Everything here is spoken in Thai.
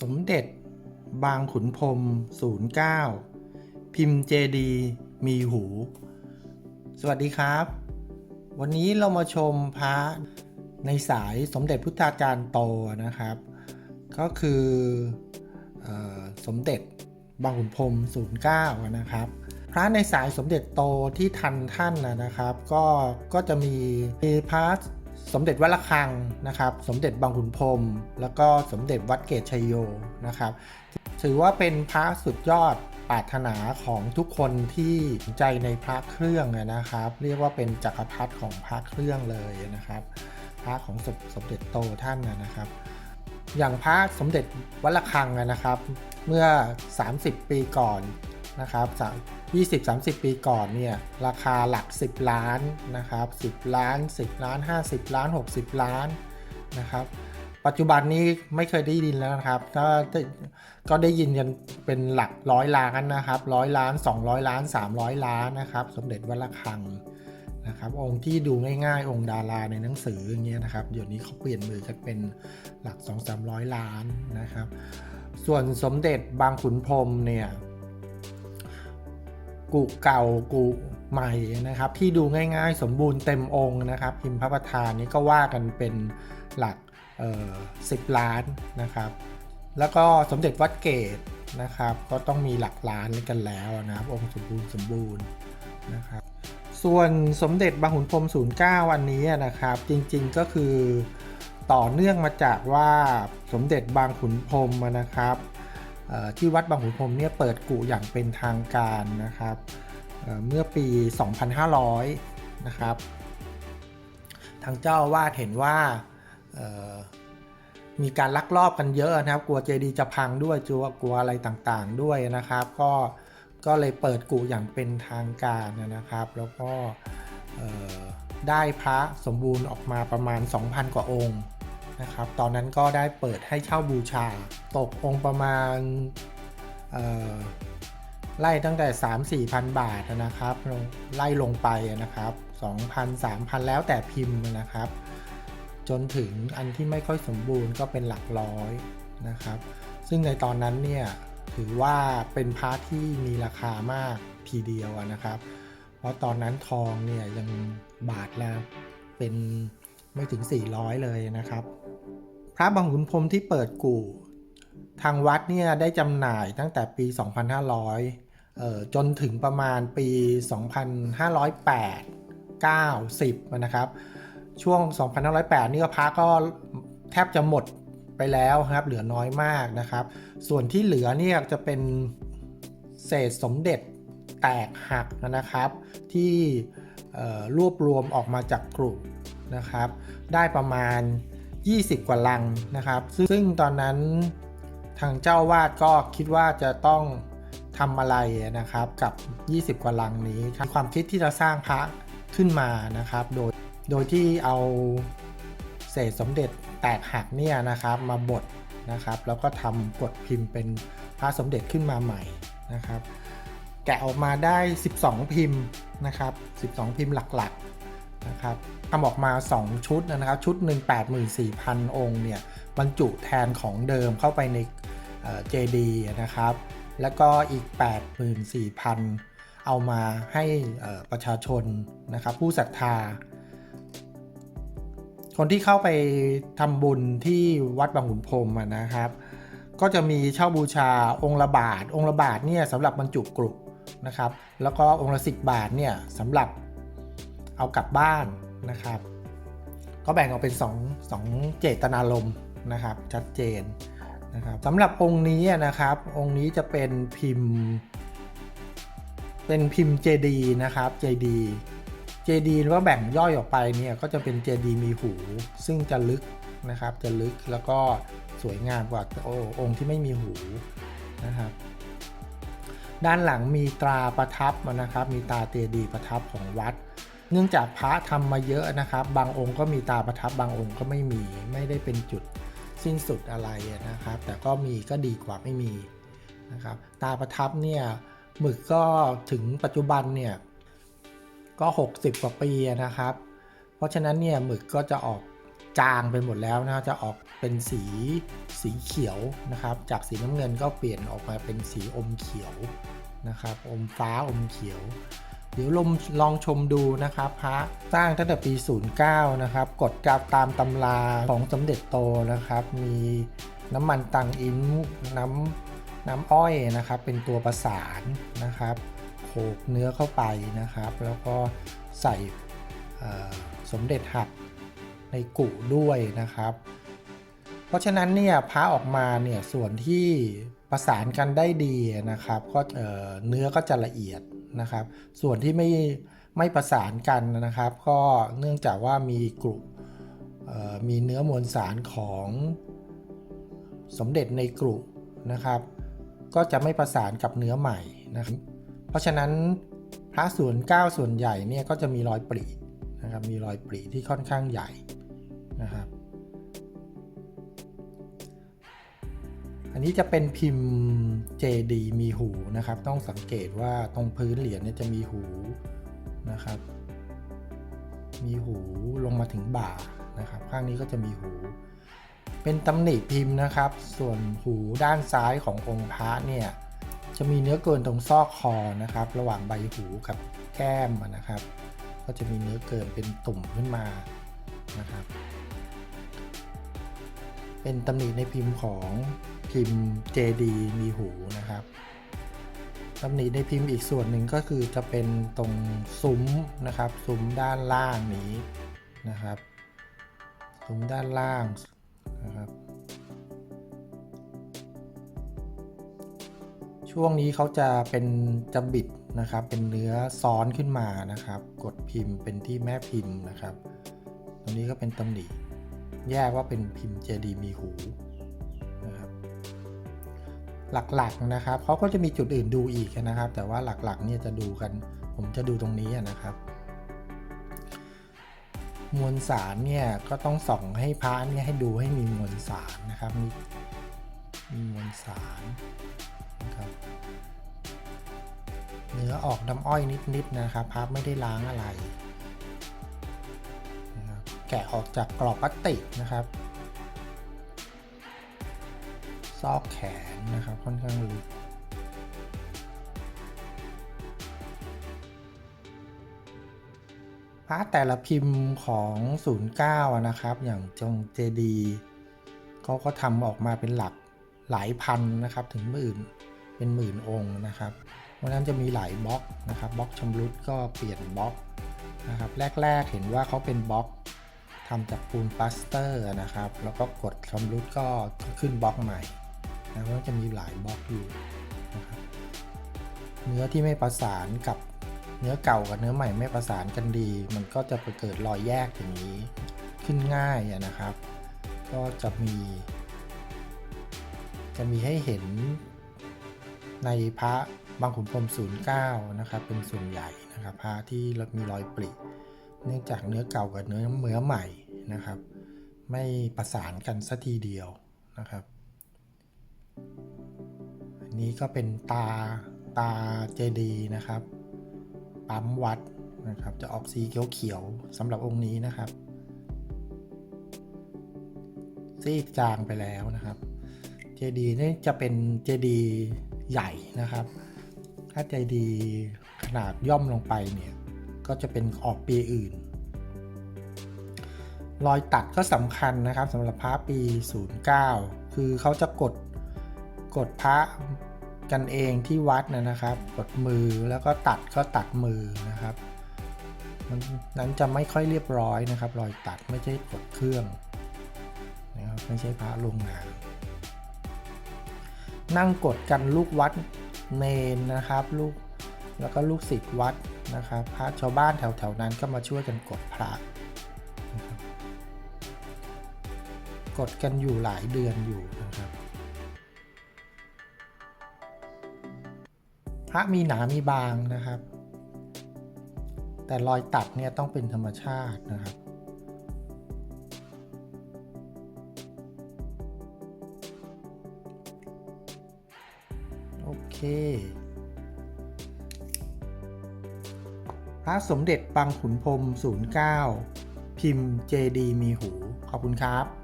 สมเด็จ บางขุนพรม09 พิมพ์เจดีมีหู สวัสดีครับ วันนี้เรามาชมพระในสายสมเด็จพุทธาจารย์โตนะครับ ก็คืออสมเด็จบางขุนพรม09 นะครับ พระในสายสมเด็จโตที่ทันท่านนะครับ ก็ก็จะมีมีพระ สมเด็จวัดระฆังนะครับ สมเด็จบางขุนพรมแล้วก็สมเด็จวัดเกตชัยโยนะครับ ถือว่าเป็นพระสุดยอดปรารถนาของทุกคนที่สนใจในพระเครื่องนะครับ เรียกว่าเป็นจักรพรรดิของพระเครื่องเลยนะครับ พระของสมสมเด็จโตท่านนะครับ อย่างพระสมเด็จวัดระฆังนะครับ เมื่อ 30 ปีก่อน นะครับ20-30 ปีก่อนเนี่ยราคาหลัก 10 ล้านนะครับ10 ล้าน 10 ล้าน 50 ล้าน 60 ล้านนะครับปัจจุบันนี้ไม่เคยได้ยินแล้วนะครับ ก็ได้ก็ได้ยินกันเป็นหลักร้อยล้านนะครับร้อยล้าน 200 ล้าน 300 ล้านนะครับ สมเด็จวัดระฆังนะครับ องค์ที่ดูง่ายๆ องค์ดาราในหนังสืออย่างเงี้ยนะครับเดี๋ยวนี้เขาเปลี่ยนมือกันเป็นหลัก 2-300 ล้านนะครับ ส่วนสมเด็จบางขุนพรมเนี่ย กุเก่ากุใหม่นะครับ ที่ดูง่ายๆ สมบูรณ์เต็มองค์นะครับ พิมพ์พระประธานนี้ก็ว่ากันเป็นหลักสิบล้านนะครับ แล้วก็สมเด็จวัดเกตนะครับ ก็ต้องมีหลักล้านกันแล้วนะครับ องค์สมบูรณ์สมบูรณ์นะครับส่วนสมเด็จบางขุนพรหม09 อันนี้นะครับ จริงๆก็คือต่อเนื่องมาจากว่าสมเด็จบางขุนพรมนะครับ ที่วัดบางขุนพรมเนี่ยเปิดกุอย่างเป็นทางการนะครับเมื่อปี 2500 นะครับ ทางเจ้าวาดเห็นว่ามีการลักลอบกันเยอะนะครับ กลัวเจดีย์จะพังด้วยกลัวกลัวอะไรต่างๆด้วยนะครับ ก็ก็เลยเปิดกุอย่างเป็นทางการนะครับ แล้วก็ได้พระสมบูรณ์ออกมาประมาณ 2,000 กว่าองค์ นะครับ ตอนนั้นก็ได้เปิดให้เช่าบูชา ตกองค์ประมาณไล่ตั้งแต่ 3 4พันบาทนะครับไล่ลงไปนะครับ2,000 3,000 แล้วแต่พิมพ์นะครับ จนถึงอันที่ไม่ค่อยสมบูรณ์ก็เป็นหลักร้อยนะครับ ซึ่งในตอนนั้นเนี่ยถือว่าเป็นพระที่มีราคามากทีเดียวนะครับ เพราะตอนนั้นทองเนี่ยยังบาทละเป็นไม่ถึง 400 เลยนะครับ พระบางขุนพรมที่เปิดกู่ ทางวัดเนี่ยได้จำหน่ายตั้งแต่ปี 2500เอ่อจนถึงประมาณปี 2508 90นะครับ ช่วง 2508 นี่ก็พระก็แทบจะหมดไปแล้วครับ เหลือน้อยมากนะครับ ส่วนที่เหลือเนี่ยจะเป็นเศษสมเด็จแตกหักนะครับ ที่รวบรวมออกมาจากกลุ่มนะครับ ได้ประมาณ 20 กว่าลังนะครับ ซึ่งตอนนั้นทางเจ้าวาดก็คิดว่าจะต้องทำอะไรนะครับกับ 20 กว่าลังนี้ความคิดที่จะสร้างพระขึ้นมานะครับ โดยโดยที่เอาเศษสมเด็จแตกหักเนี่ยนะครับมาบดนะครับ แล้วก็ทำกดพิมพ์เป็นพระสมเด็จขึ้นมาใหม่นะครับ แกะออกมาได้ 12 พิมพ์นะครับ 12 พิมพ์หลักๆ นะครับทำออกมา 2 ชุดนะครับ ชุดหนึ่ง84,000 องค์เนี่ยบรรจุแทนของเดิมเข้าไปในเจดีนะครับ แล้วก็อีก 84,000 เอามาให้ประชาชนนะครับผู้ศรัทธา คนที่เข้าไปทำบุญที่วัดบางขุนพรมนะครับ ก็จะมีเช่าบูชาองค์ละบาท องค์ละบาทเนี่ยสำหรับบรรจุกรุนะครับ แล้วก็องค์ละสิบบาทเนี่ยสำหรับ เอากลับบ้านนะครับ ก็แบ่งออกเป็น 2 2 เจตนารมณ์นะครับ ชัดเจนนะครับสำหรับองค์นี้นะครับ องค์นี้จะเป็นพิมพ์ เป็นพิมพ์เจดีนะครับเจดีเจดีว่าแบ่งย่อยออกไปเนี่ยก็จะเป็นเจดีมีหู ซึ่งจะลึกนะครับ จะลึกแล้วก็สวยงามกว่าโอองค์ที่ไม่มีหูนะครับ ด้านหลังมีตราประทับนะครับ มีตาเจดีประทับของวัด เนื่องจากพระทำมาเยอะนะครับ บางองค์ก็มีตาประทับบางองค์ก็ไม่มีไม่ได้เป็นจุดสิ้นสุดอะไรนะครับ แต่ก็มีก็ดีกว่าไม่มีนะครับ ตาประทับเนี่ยหมึกก็ถึงปัจจุบันเนี่ยก็ 60 กว่าปีนะครับ เพราะฉะนั้นเนี่ยหมึกก็จะออกจางไปหมดแล้วนะจะออกเป็นสีสีเขียวนะครับ จากสีน้ำเงินก็เปลี่ยนออกมาเป็นสีอมเขียวนะครับ อมฟ้าอมเขียว เดี๋ยวลมลองชมดูนะครับพระสร้างตั้งแต่ปี 09 นะครับ กดกับตามตำราของสมเด็จโตนะครับ มีน้ำมันตังอินน้ำน้ำอ้อยนะครับ เป็นตัวประสานนะครับโขกเนื้อเข้าไปนะครับ แล้วก็ใส่สมเด็จหักในกุด้วยนะครับ เพราะฉะนั้นเนี่ยพระออกมาเนี่ยส่วนที่ประสานกันได้ดีนะครับ ก็เนื้อก็จะละเอียด นะครับ ส่วนที่ไม่ไม่ประสานกันนะครับ ก็เนื่องจากว่ามีกลุ่มมีเนื้อมวลสารของสมเด็จในกลุ่มนะครับ ก็จะไม่ประสานกับเนื้อใหม่นะครับเพราะฉะนั้นพระส่วนเก้าส่วนใหญ่เนี่ยก็จะมีรอยปรินะครับมีรอยปริที่ค่อนข้างใหญ่นะครับ อันนี้จะเป็นพิมพ์ JD มีหูนะครับ ต้องสังเกตว่าตรงพื้นเหรียญเนี่ยจะมีหูนะครับ มีหูลงมาถึงบ่านะครับ ข้างนี้ก็จะมีหู เป็นตำหนิพิมพ์นะครับ ส่วนหูด้านซ้ายขององค์พระเนี่ยจะมีเนื้อเกินตรงซอกคอนะครับ ระหว่างใบหูกับแก้มนะครับ ก็จะมีเนื้อเกินเป็นตุ่มขึ้นมานะครับ เป็นตำหนิในพิมพ์ของ พิมพ์ JD มีหูนะครับตำหนิในพิมพ์อีกส่วนหนึ่งก็คือจะเป็นตรงซุ้มนะครับ ซุ้มด้านล่างนี้นะครับ ซุ้มด้านล่างนะครับ ช่วงนี้เขาจะเป็นจะบิดนะครับ เป็นเนื้อซ้อนขึ้นมานะครับ กดพิมพ์เป็นที่แม่พิมพ์นะครับ ตรงนี้ก็เป็นตำหนิแยกว่าเป็นพิมพ์ JD มีหู หลักๆนะครับเขาก็จะมีจุดอื่นดูอีกนะครับ แต่ว่าหลักๆเนี่ยจะดูกัน ผมจะดูตรงนี้นะครับ มวลสารเนี่ยก็ต้องส่องให้พระเนี่ยให้ดูให้มีมวลสารนะครับมีมีมวลสารนะครับเนื้อออกน้ำอ้อยนิดๆนะครับพระไม่ได้ล้างอะไรแกะออกจากกรอบพลาสติกนะครับ ซอกแขนนะครับค่อนข้างลึกพระแต่ละพิมพ์ของ 09 นะครับ อย่างจงเจดีเขาก็ทำออกมาเป็นหลักหลายพันนะครับถึงหมื่นเป็นหมื่นองค์นะครับเพราะฉะนั้นจะมีหลายบล็อกนะครับบล็อกชำรุดก็เปลี่ยนบล็อกนะครับแรก ๆ เห็นว่าเขาเป็นบล็อกทำจากปูนปลาสเตอร์นะครับ แล้วก็กดชำรุดก็ขึ้นบล็อกใหม่ นะเพราจะมีหลายบล็อกอยู่นะครับเนื้อที่ไม่ประสานกับเนื้อเก่ากับเนื้อใหม่ไม่ประสานกันดี มันก็จะไปเกิดรอยแยกอย่างนี้ขึ้นง่ายนะครับ ก็จะมี จะมีให้เห็นในพระบางขุนพรหม09 นะครับ เป็นส่วนใหญ่นะครับพระที่มีรอยปริเนื่องจากเนื้อเก่ากับเนื้อเนื้อใหม่นะครับ ไม่ประสานกันสัทีเดียวนะครับ นี้ก็เป็นตาตาเจดีนะครับ ปั๊มวัดนะครับ จะออกสีเขียวๆสำหรับองค์นี้นะครับ ซีกจางไปแล้วนะครับ เจดีนี่จะเป็นเจดีใหญ่นะครับ ถ้าเจดีขนาดย่อมลงไปเนี่ย ก็จะเป็นออกปีอื่นรอยตัดก็สำคัญนะครับสำหรับพระปี 09 คือเขาจะกด กดพระกันเองที่วัดนะนะครับ กดมือแล้วก็ตัดก็ตัดมือนะครับมันนั้นจะไม่ค่อยเรียบร้อยนะครับ รอยตัดไม่ใช่กดเครื่องนะครับไม่ใช่พระโรงงานนั่งกดกันลูกวัดเนนนะครับลูกแล้วก็ลูกศิษย์วัดนะครับพระชาวบ้านแถวๆนั้นก็มาช่วยกันกดพระกดกันอยู่หลายเดือนอยู่นะครับ พระมีหนามีบางนะครับ แต่รอยตัดเนี่ยต้องเป็นธรรมชาตินะครับโอเคพระสมเด็จปังขุนพรม09 พิพิมพ์เจดีมีหู ขอบคุณครับ